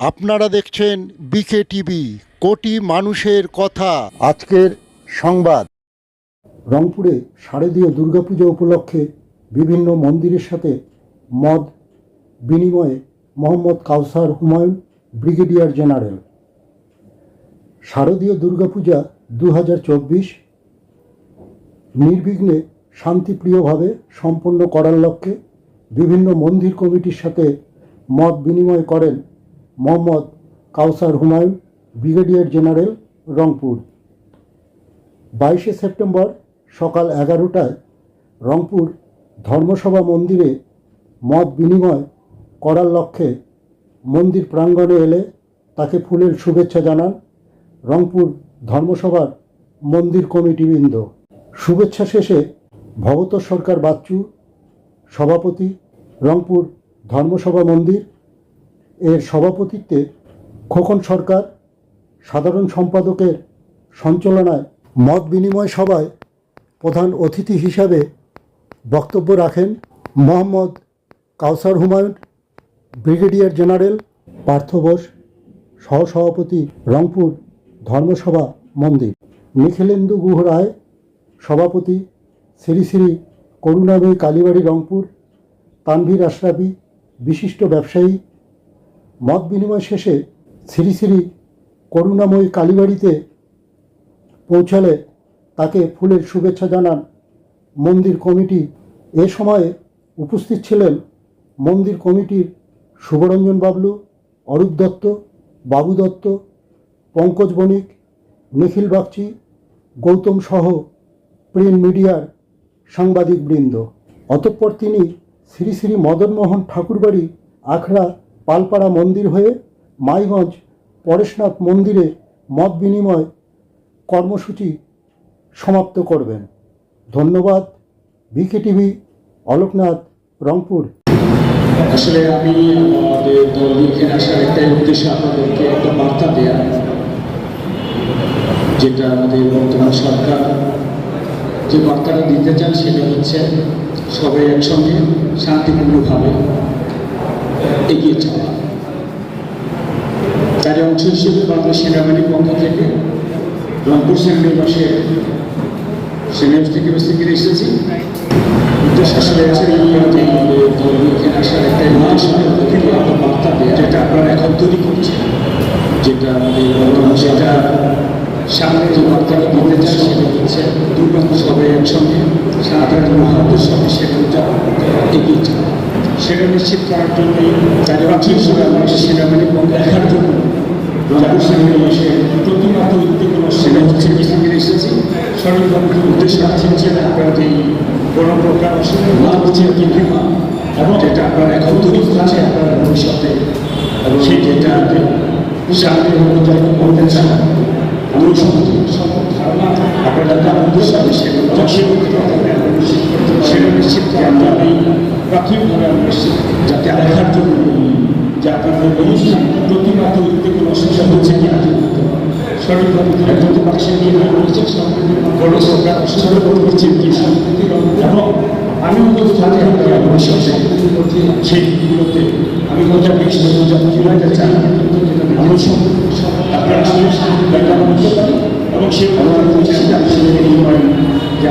আপনারা দেখছেন বিকে টিভি, কোটি মানুষের কথা। আজকের সংবাদ। রংপুরে শারদীয় দুর্গাপূজা উপলক্ষে বিভিন্ন মন্দিরের সাথে মদ বিনিময়ে মোহাম্মদ কাউসার হুমায়ুন, ব্রিগেডিয়ার জেনারেল। শারদীয় দুর্গাপূজা দু হাজার চব্বিশ নির্বিঘ্নে শান্তিপ্রিয়ভাবে সম্পন্ন করার লক্ষ্যে বিভিন্ন মন্দির কমিটির সাথে মত বিনিময় করেন মোহাম্মদ কাউসার হুমায়ুন, ব্রিগেডিয়ার জেনারেল, রংপুর। বাইশে সেপ্টেম্বর সকাল এগারোটায় রংপুর ধর্মসভা মন্দিরে মত বিনিময় করার লক্ষ্যে মন্দির প্রাঙ্গণে এলে তাকে ফুলের শুভেচ্ছা জানান রংপুর ধর্মসভার মন্দির কমিটিবৃন্দ। শুভেচ্ছা শেষে ভগত সরকার বাচ্চু, সভাপতি, রংপুর ধর্মসভা মন্দির এর সভাপতিত্বে খোকন সরকার, সাধারণ সম্পাদকের সঞ্চালনায় মত বিনিময় সভায় প্রধান অতিথি হিসাবে বক্তব্য রাখেন মোহাম্মদ কাউসার হুমায়ুন, ব্রিগেডিয়ার জেনারেল পার্থ বোস, সহসভাপতি রংপুর ধর্মসভা মন্দির, নিখিলেন্দু গুহ রায়, সভাপতি শ্রী শ্রী করুণাময়ী কালীবাড়ি রংপুর, তানভীর আশরাফি, বিশিষ্ট ব্যবসায়ী মত বিনিময় শেষে শ্রী শ্রী করুণাময়ী কালীবাড়িতে পৌঁছালে তাকে ফুলের শুভেচ্ছা জানান মন্দির কমিটি। এ সময়ে উপস্থিত ছিলেন মন্দির কমিটির শুভরঞ্জন বাবলু, অরূপ দত্ত, বাবু দত্ত, পঙ্কজ বণিক, নিখিল বাগচি, গৌতম সহ প্রিন্ট মিডিয়ার সাংবাদিকবৃন্দ। অতঃপর তিনি শ্রী শ্রী মদনমোহন ঠাকুরবাড়ি, আখড়া পালপাড়া মন্দির হয়ে মাইগঞ্জ পরেশনাথ মন্দিরে মত বিনিময় কর্মসূচি সমাপ্ত করবেন। ধন্যবাদ। BK TV Aloknath Rangpur. আসলে আমি, আমাদের দল এখানে আসার একটাই আপনাদেরকে একটা বার্তা দেয়া। যেটা আমাদের বর্তমান সরকার যে বার্তাটা দিতে চান সেটা হচ্ছে সবাই একসঙ্গে শান্তিপূর্ণভাবে এগিয়ে চলা। তার অংশ হিসেবে বাংলাদেশ সেনাবাহিনীর পক্ষ থেকে রংপুর সেনানিবাসে সেনাবাস থেকে এসেছি। একটা বার্তা দেয়া যেটা আপনারা এখন করছেন, যেটা আমাদের সেটা সামনে যে বার্তাটা দিতে সেটা হচ্ছে দুর্গন্ধ সবাই একসঙ্গে সাধারণ মহাত্মের সঙ্গে সেটা উদযাপন এগিয়ে যাওয়া সেটা নিশ্চিত করার জন্য তাদের অংশ হিসেবে আমরা সেনাবাহিনীর পক্ষে দেখার জন্য রংপুর সেনানিবাসে প্রতিমাত উদ্যোগগুলো সেনা হচ্ছে মিটিংয়ে এসেছি। সঠিকভাবে উদ্দেশ্য আছে যে আপনারা যে কোনো প্রকার না হচ্ছে প্রতিমা এবং যেটা আপনার এখন তৈরি করছে আপনার ভবিষ্যতে। এবং সেই যেটা সামনে অনুযায়ী করতে চান আমি সকল ধারণা আপনারা যাতে আমাদের সাথে সেগুলো সেটা নিশ্চিত করার জন্য প্রাথমিকভাবে আমি নিশ্চিত যাতে দেখার জন্য যে আপনাদের অনুষ্ঠান প্রতিমা তৈরিতে কোনো অসুবিধা হচ্ছে কি না সঠিকভাবে ধরতে পারছেন কি না রয়েছে বড় সরকার অসুবিধা করে দিচ্ছেন কি এবং আমি অন্তত সাথে সেই আমি মজা বিশ কীভাবে চাই আমি আপনার এবং সেই যে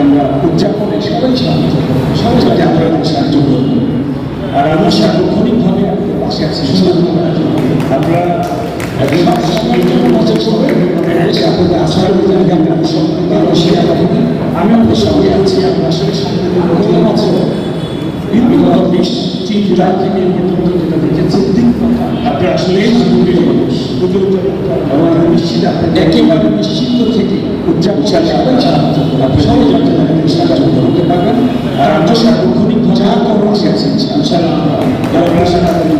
আমরা উদযাপনে সবাই সাহায্য করব সবাই যাতে আপনাদের সাহায্য করব। আর আমি সার্বক্ষণিকভাবে আপনাদের পাশে আছি আমরা একদম আপনাদের আসার আমি আপনার সঙ্গে আছি আপনার সঙ্গে কোনো আছে। বিগত বিশ তিন জুলাই থেকে এ পর্যন্ত যেটা দেখেছি আপনার আসলে এবং আমি নিশ্চিত একেবারে থেকে উদযাপন সবাই সাহায্য আপনি সবাই যাতে আমাদের সাহায্য করতে পারবেন আর আমরা সার্বক্ষণিক যা করব সে আছে ইনশাআল্লাহ আপনার সাথে আপনাদের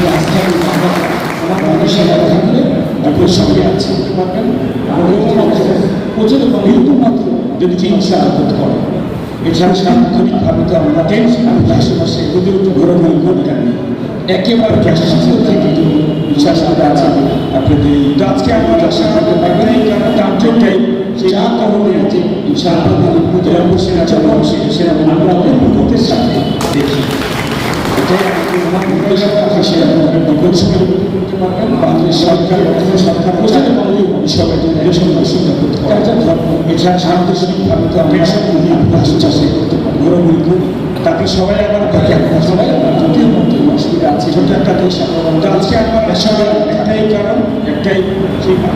যে আপনাদের আস্থা আমার আমাদের সাথে থাকলে আপনার সঙ্গে আছে। পারবেন প্রচুর বিন্দু মাত্র যদি চিকিৎসা আদত করে। এছাড়া সার্বক্ষণিকভাবে তো আমরা টেনশন আমি আশেপাশে উপর ঘোরাঘুরি করতে একেবারে প্রশাসন থেকে বিশ্বাস করে আছে। আপনাদের আজকে আমরা আশা করতে পারবেন এই টার্গেটটাই যা করণীয় আছে, ইনশাআল্লাহ সেনা চলছে সেনা আমরা অনেক সাথে দেখি। আমরা পারি ঘোরাঘুরি করি তাতে সবাই আবার ভাগে আমরা সবাই আবার জাতীয় মধ্যে অসুবিধা আছে। ছোট একটা দেশ। তো আজকে আমার সবাই একটাই কারণ, একটাই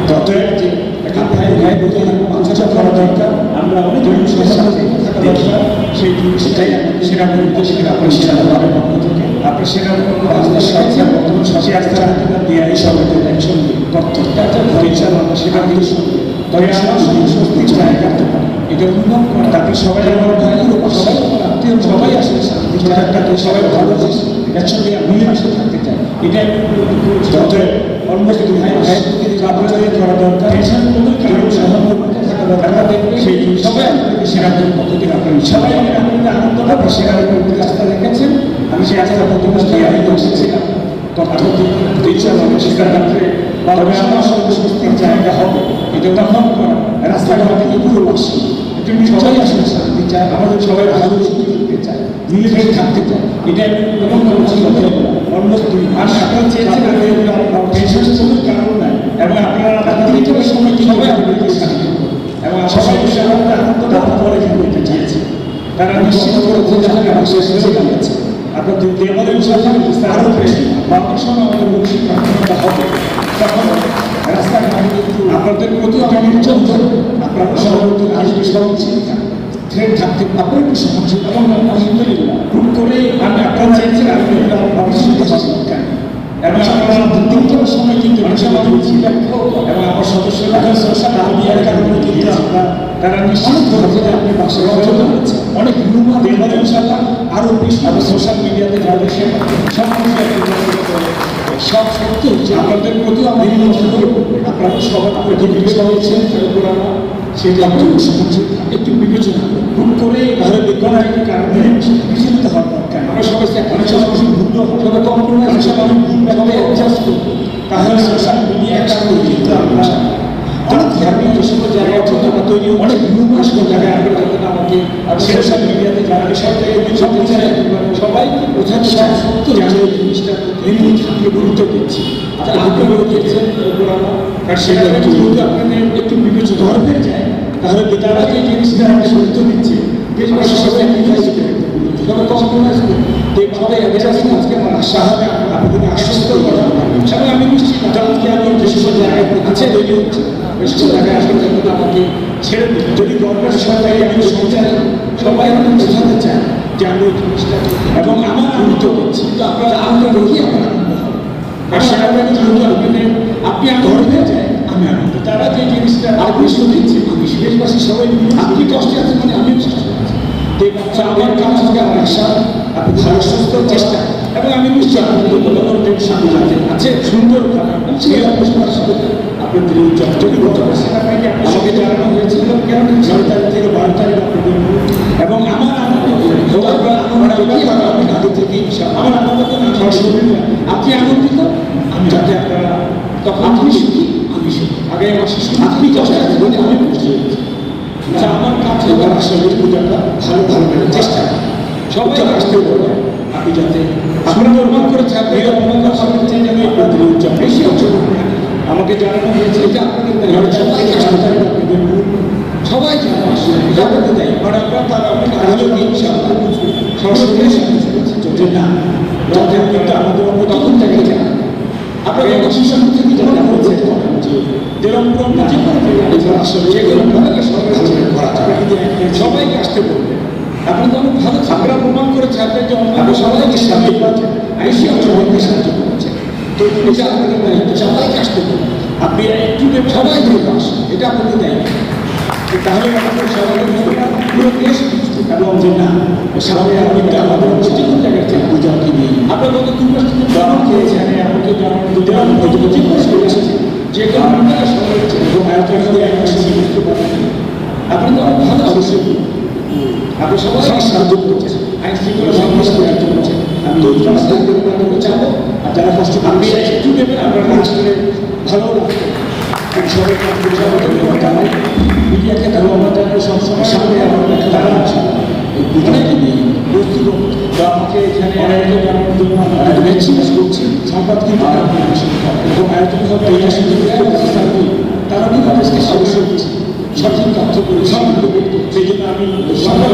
যত যে একটা ভাই ভাই বোঝে আলোচনা করা দরকার। আমরা অনেক মানুষের থাকা সেই সেটাই সেরা নির্দেশ আপনার সেরা দলের বর্তমান সচে দিয়ে এই সবাই আমরা তবে আমার এটা অনুভব করা সবাই আমার ভাই সবাই আত্মীয় সবাই আসলে শান্তি একটা সবাই ভালো একসঙ্গে মিলেমিশে থাকতে চায় এটা যত অলমোস্ট ভাই ভাই কাপড়ে করা দরকার এছাড়া কোনো কারণ সহমর্মিতা থাকা দরকার সেই সবাই আপনাকে সেরা পদ্ধতি আপনার সবাই আমি আপনাদের আনন্দ আপনি সেরা পদ্ধতি আস্থা রেখেছেন আমি সেই আস্থা পদ্ধতি আমি বসেছিলাম তথ্য দিচ্ছেন আমি সেটার ক্ষেত্রে আমার জায়গা হবে এটা তখন রাস্তাঘাটে এগুলো আসে তুমি সবাই আসলে শান্তি চায় আমাদের সবাই ভালো থাকতে চায় মিলেমিশে থাকতে চায় এটা এবং অন্য দুই মাস আপনারা সময় সবাই আপনাদেরকে শান্তি এবং সবাই বিষয়টা আনন্দটা পরে কিন্তু চেয়েছে তারা নিশ্চিত করেছে যে আমার শেষ হয়ে গেছে আপনার যদি আমাদের সরকার আরও বেশি। বাবার সময় আমাদের মুক্তি প্রার্থনা হবে। তখন রাস্তাঘাটে আপনাদের প্রতি আমি চলতে আপনারা সর্বত আসবে সব চিন্তা ট্রেন থাকতে আপনার একটু সমস্যা এবং আলহামদুলিল্লাহ হুট করে আমি আপনারা চেয়েছেন আমি অবশ্যই এবং আপনারা তিনটার সময় কিন্তু ইনশাআল্লাহ ছিলেন এবং আমার সদস্যরা সোশ্যাল মিডিয়ার কারণে কিন্তু আমরা তারা নিশ্চিত করেছে যে আপনি বাসে অর্জন করেছেন অনেক নিয়ম দেওয়ার ইনশাআল্লাহ আরও বেশি আরও সোশ্যাল মিডিয়াতে যাবে সে সব সব সত্য যে আপনাদের প্রতি আমি আপনারা সবার প্রতি বিবেচনা হয়েছেন পুরানো সেটা একটু সমাজে একটু বিবেচনা করুন। করে ভালো বিজ্ঞানের একটি কারণে বিচলিত হওয়ার দরকার। আমরা সবাই অনেক সময় কিছু ভুল সবাই কম্প্রোমাইজ হিসাবে আমি ভুলভাবে অ্যাডজাস্ট করব। তাহলে সোশ্যাল মিডিয়া একটা কিন্তু আমরা অনেক ধার্মিক জায়গায় আমরা যখন সোশ্যাল মিডিয়াতে যারা সব সবাই বোঝাতে সব সত্য জানে গুরুত্ব দিচ্ছি। আর সেটা আপনাদের একটু বিবেচনা ধরতে যায়, তাহলে তারা যে গুরুত্ব দিচ্ছে। সবাই মিলিয়ে সবাই কম্প্রোমাইজ করে সবাই অ্যাডজাস্ট আজকে আমার সাহায্য আপনাদের আশ্বস্ত করা আমি নিশ্চিত। আমি যেসব জায়গায় আছে তৈরি হচ্ছে। চায় যে আনন্দ আর আমি যেহেতু আপনি আনন্দ। তারা যে জিনিসটা আপনি শুনেছেন আমি দেশবাসী সবাই আপনি কষ্টে আছেন মানে আমি আমার কাছ থেকে আমার আশা, আপনি ভালো, সুস্থ, চেষ্টা। এবং আমি নিশ্চয় আপনাদের আছে। সুন্দর সেই অবস্থার সাথে আপনাদের এই যদি গত বছর আমাকে জানানো হয়েছিল কেন ছয় তারিখ থেকে বারো তারিখ আপনাদের এবং আমার আমার আমার আগে থেকে আমার আনন্দ আপনি আনন্দিত? আমি যাতে আপনারা তখন আপনি সুখী? আমি সুখী। আগে আমার আপনি আছে বলে আমি বুঝতে পেরেছি আচ্ছা আমার কাছে আসলে পূজাটা ভালো ভালো করে চেষ্টা। সবাই আসতে আপনি যাতে আপনারা অনুমান করে থাকবেন অনুমান করে চাই যেন বেশি অংশগ্রহণ। আমাকে জানানো হয়েছে যে আপনাদের সবাইকে আসতে হবে আপনাদের মূল সবাই যেন আসলে জানাতে দেয় আর আপনার তারা সরস্বতী যে না কিন্তু আমাদের অন্য তখন থেকে যায় আপনারা এই শিশু থেকে জানা হচ্ছে যেরকম কোনো যে কোনো যে কোনো ভাবে সবাই করা যাবে সবাইকে আসতে বলবে আপনি তো অনেক ভালো আপনারা প্রমাণ করে ছাড়বেন যে আমরা সবাইকে করছেন আইসি অঞ্চলকে সাহায্য করছেন তো এটা আপনাদের সবাইকে আসতে বলবেন আপনি একটু সবাই ধরে আসেন এটা আপনাদের দায়িত্ব তাহলে আমাদের সবাই পুরো দেশ এবং যে না সবাই আপনি আমাদের যে কোনো জায়গায় থেকে পূজাকে নিয়ে আপনার কত দু মাস থেকে জানান খেয়েছেন আমাকে জানান হয়তো যে কোনো সময় এসেছে যে কোনো আপনারা সবাই এবং আয়োজন করে একটা বুঝতে পারেন আপনি তো অনেক ভালো অবশ্যই আপনি সবাই সাহায্য করছেন আইন শৃঙ্খলা সংঘর্ষ করছেন আমি চাবো আর যারা কষ্ট আসলে ভালো লাগবে আমি সবাই ধন্যবাদ জানাই। মিডিয়াকে সবসময় সামনে আমার তারা আছে। আমাকে এখানে আয়োজন জানানোর আমি সংবাদ কিন্তু এবং তারা কিন্তু দেশকে অবশ্যই দিচ্ছে সঠিক তথ্য করে সেই জন্য আমি সংবাদ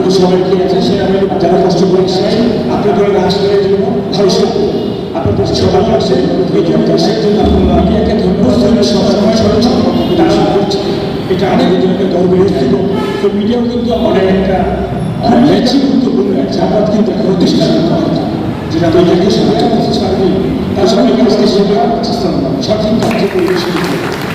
আরও সবাইকে সে আমি যারা কষ্ট করে এসেছেন আপনাদের রাষ্ট্রের জন্য ভবিষ্যৎ আপনাদের সবাই আছে জন্য দেশের জন্য আপনারা মিডিয়াকে ধন্যবাদ সবসময় সচেতন তারা করছে এটা আমাদের জন্য গর্বের তো মিডিয়াও কিন্তু অনেক একটা অনেক গুরুত্বপূর্ণ একটা সংবাদ কিন্তু প্রতিষ্ঠান যেটা মিডিয়াকে সবাই তার সবাইকে আজকে সেটা সঠিক তথ্য পরিবেশন